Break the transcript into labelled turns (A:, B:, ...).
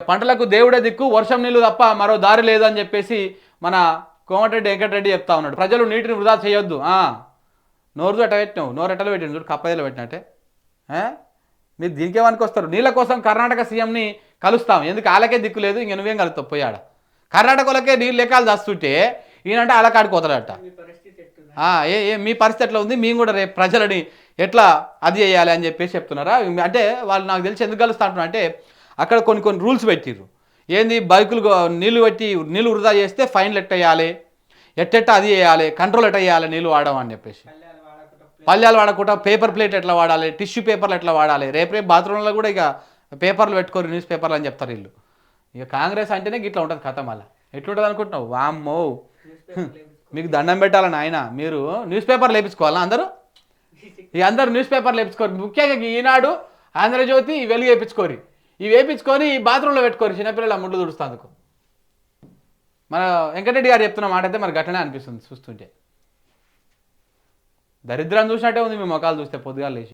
A: పంటలకు దేవుడే దిక్కు వర్షం నీళ్ళు తప్ప మరో దారి లేదని చెప్పేసి మన కోమటిరెడ్డి వెంకటరెడ్డి చెప్తా ఉన్నాడు. ప్రజలు నీటిని వృధా చేయొద్దు. ఆ. నోరు ఎట్ట పెట్టినావు? నోరు ఎట్టలు పెట్టిన చూడు కప్పదలు పెట్టినట్టే? మీరు దీనికే వస్తారు నీళ్ళ కోసం కర్ణాటక సీఎంని కలుస్తాం. ఎందుకు? వాళ్ళకే దిక్కు లేదు ఇంక నువ్వేం కలుస్తావు? పోయాడ కర్ణాటకలకే నీళ్ళు లెక్కలు దాస్తుంటే ఈయనంటే అలా కాడిపోతాడట ఆ, ఏ ఏ మీ పరిస్థితి ఎట్లా ఉంది? మేము కూడా రేపు ప్రజలని ఎట్లా అది చేయాలి అని చెప్పేసి చెప్తున్నారా? అంటే వాళ్ళు నాకు తెలిసి ఎందుకు కలుస్తా అంటే అక్కడ కొన్ని కొన్ని రూల్స్ పెట్టిర్రు. ఏంది? బైకులు నీళ్ళు పెట్టి నీళ్ళు వృధా చేస్తే ఫైన్లు ఎట్ట వేయాలి? ఎట్టెట్ట అది వేయాలి? కంట్రోల్ ఎట్ట వేయాలి? నీళ్ళు వాడడం అని చెప్పేసి. పల్లెలు వాడకుండా పేపర్ ప్లేట్ ఎట్లా వాడాలి? టిష్యూ పేపర్లు ఎట్లా వాడాలి? రేపు రేపు బాత్రూంలో కూడా ఇక పేపర్లు పెట్టుకోరు న్యూస్ పేపర్లు అని చెప్తారు వీళ్ళు. ఇక కాంగ్రెస్ అంటేనే ఇట్లా ఉంటుంది కథ మళ్ళీ. ఎట్లుంటుంది అనుకుంటున్నావు? వామ్మో. మీకు దండం పెట్టాలని ఆయన మీరు న్యూస్ పేపర్ లేపించుకోవాలా అందరూ? ఇక అందరు న్యూస్ పేపర్ లేపించుకోరు ముఖ్యంగా ఈనాడు ఆంధ్రజ్యోతి వెలుగు వేయించుకోరు ఇవి వేయించుకొని ఈ బాత్రూంలో పెట్టుకోరు చిన్నపిల్లల ముళ్ళు తుడుస్తాందుకు మన వెంకటరెడ్డి గారు చెప్తున్న మాట అయితే మరి గట్లనే అనిపిస్తుంది చూస్తుంటే. దరిద్రం చూసినట్టే ఉంది మీ మొఖాలు చూస్తే పొద్దుగా లేచి.